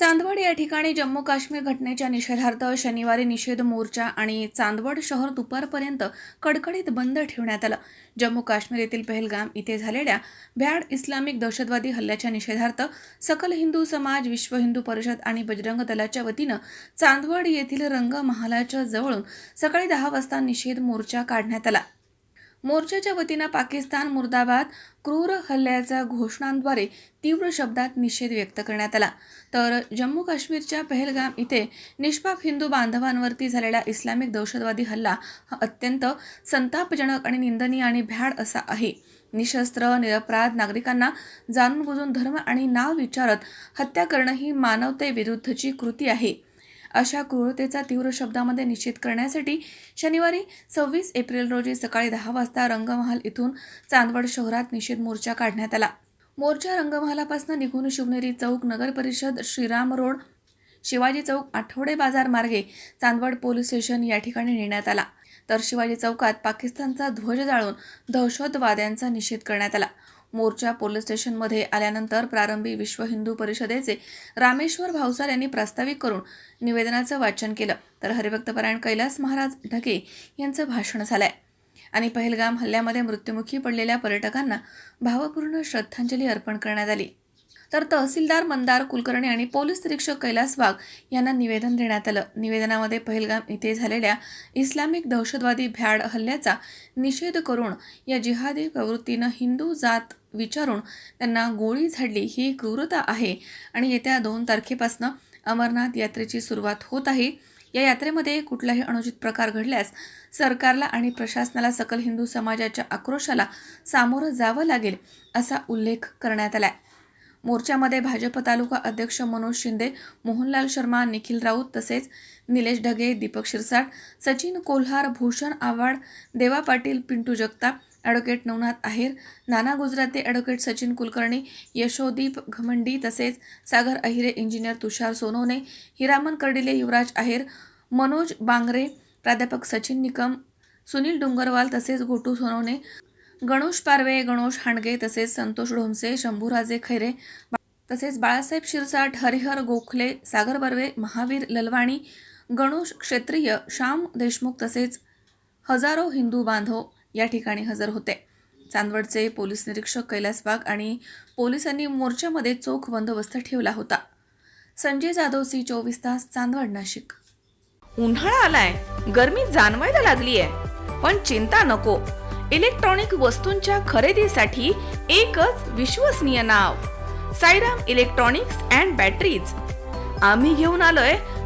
चांदवड या ठिकाणी जम्मू काश्मीर घटनेच्या निषेधार्थ शनिवारी निषेध मोर्चा आणि चांदवड शहर दुपारपर्यंत कडकडीत बंद ठेवण्यात आलं. जम्मू काश्मीर येथील पहलगाम इथे झालेल्या भ्याड इस्लामिक दहशतवादी हल्ल्याच्या निषेधार्थ सकल हिंदू समाज विश्व हिंदू परिषद आणि बजरंग दलाच्या वतीनं चांदवड येथील रंग महालाच्या जवळून सकाळी दहा वाजता निषेध मोर्चा काढण्यात आला. मोर्चाच्या वतीनं पाकिस्तान मुर्दाबाद क्रूर हल्ल्याच्या घोषणांद्वारे तीव्र शब्दात निषेध व्यक्त करण्यात आला. तर जम्मू काश्मीरच्या पहलगाम इथे निष्पाप हिंदू बांधवांवरती झालेला इस्लामिक दहशतवादी हल्ला हा अत्यंत संतापजनक आणि निंदनीय आणि भ्याड असा आहे. निशस्त्र निरपराध नागरिकांना जाणून बुजून धर्म आणि नाव विचारत हत्या करणं ही मानवतेविरुद्धची कृती आहे. अशा क्रूरतेचा तीव्र शब्दामध्ये निषेध करण्यासाठी शनिवारी सव्वीस एप्रिल रोजी सकाळी दहा वाजता रंगमहाल इथून चांदवड शहरात निषेध मोर्चा काढण्यात आला. मोर्चा रंगमहालापासून निघून शिवनेरी चौक नगर परिषद श्रीराम रोड शिवाजी चौक आठवडे बाजार मार्गे चांदवड पोलीस स्टेशन या ठिकाणी नेण्यात आला. तर शिवाजी चौकात पाकिस्तानचा ध्वज जाळून दहशतवाद्यांचा निषेध करण्यात आला. मोर्चा पोलीस स्टेशनमध्ये आल्यानंतर प्रारंभी विश्व हिंदू परिषदेचे रामेश्वर भावसार यांनी प्रास्ताविक करून निवेदनाचं वाचन केलं. तर हरिभक्तपरायण कैलास महाराज ढके यांचं भाषण झालंय. आणि पहलगाम हल्ल्यामध्ये मृत्युमुखी पडलेल्या पर्यटकांना भावपूर्ण श्रद्धांजली अर्पण करण्यात आली. तर तहसीलदार मंदार कुलकर्णी आणि पोलीस निरीक्षक कैलास वाघ यांना निवेदन देण्यात आलं. निवेदनामध्ये पहलगाम इथे झालेल्या इस्लामिक दहशतवादी भ्याड हल्ल्याचा निषेध करून या जिहादी प्रवृत्तीनं हिंदू जात विचारून त्यांना गोळी झाडली ही क्रूरता आहे. आणि येत्या दोन तारखेपासून अमरनाथ यात्रेची सुरुवात होत आहे. या यात्रेमध्ये कुठलाही अनुचित प्रकार घडल्यास सरकारला आणि प्रशासनाला सकल हिंदू समाजाच्या आक्रोशाला सामोरं जावं लागेल असा उल्लेख करण्यात आला मोर्चामध्ये भाजप तालुका अध्यक्ष मनोज शिंदे मोहनलाल शर्मा निखिल राऊत तसेच निलेश ढगे दीपक शिरसाट सचिन कोल्हार भूषण आव्हाड देवा पाटील पिंटू जगताप ॲडव्होकेट नवनाथ आहेर नाना गुजराते ॲडव्होकेट सचिन कुलकर्णी यशोदीप घमंडी तसेच सागर अहिरे इंजिनियर तुषार सोनवणे हिरामन कर्डिले युवराज आहेर मनोज बांगरे प्राध्यापक सचिन निकम सुनील डोंगरवाल तसेच गोटू सोनवणे गणोश पारवे गणोश हांडगे तसेच संतोष ढोमसे शंभूराजे खैरे तसेच बाळासाहेब शिरसाट हरिहर गोखले सागर बर्वे महावीर ललवाणी गणोश क्षेत्रीय श्याम देशमुख तसेच हजारो हिंदू बांधव या ठिकाणी हजर होते. चांदवडचे पोलीस निरीक्षक कैलास बाग आणि पोलिसांनी मोर्चामध्ये चोख बंदोबस्त ठेवला होता. संजय जाधव सी चोवीस तास चांदवड नाशिक. उन्हाळा आलाय. गर्मी जाणवायला आहे पण चिंता नको. इलेक्ट्रॉनिक वस्तूंच्या खरेदीसाठी एकच विश्वसनीय नाव. Sairam electronics and batteries. आम्ही घेऊन आलोय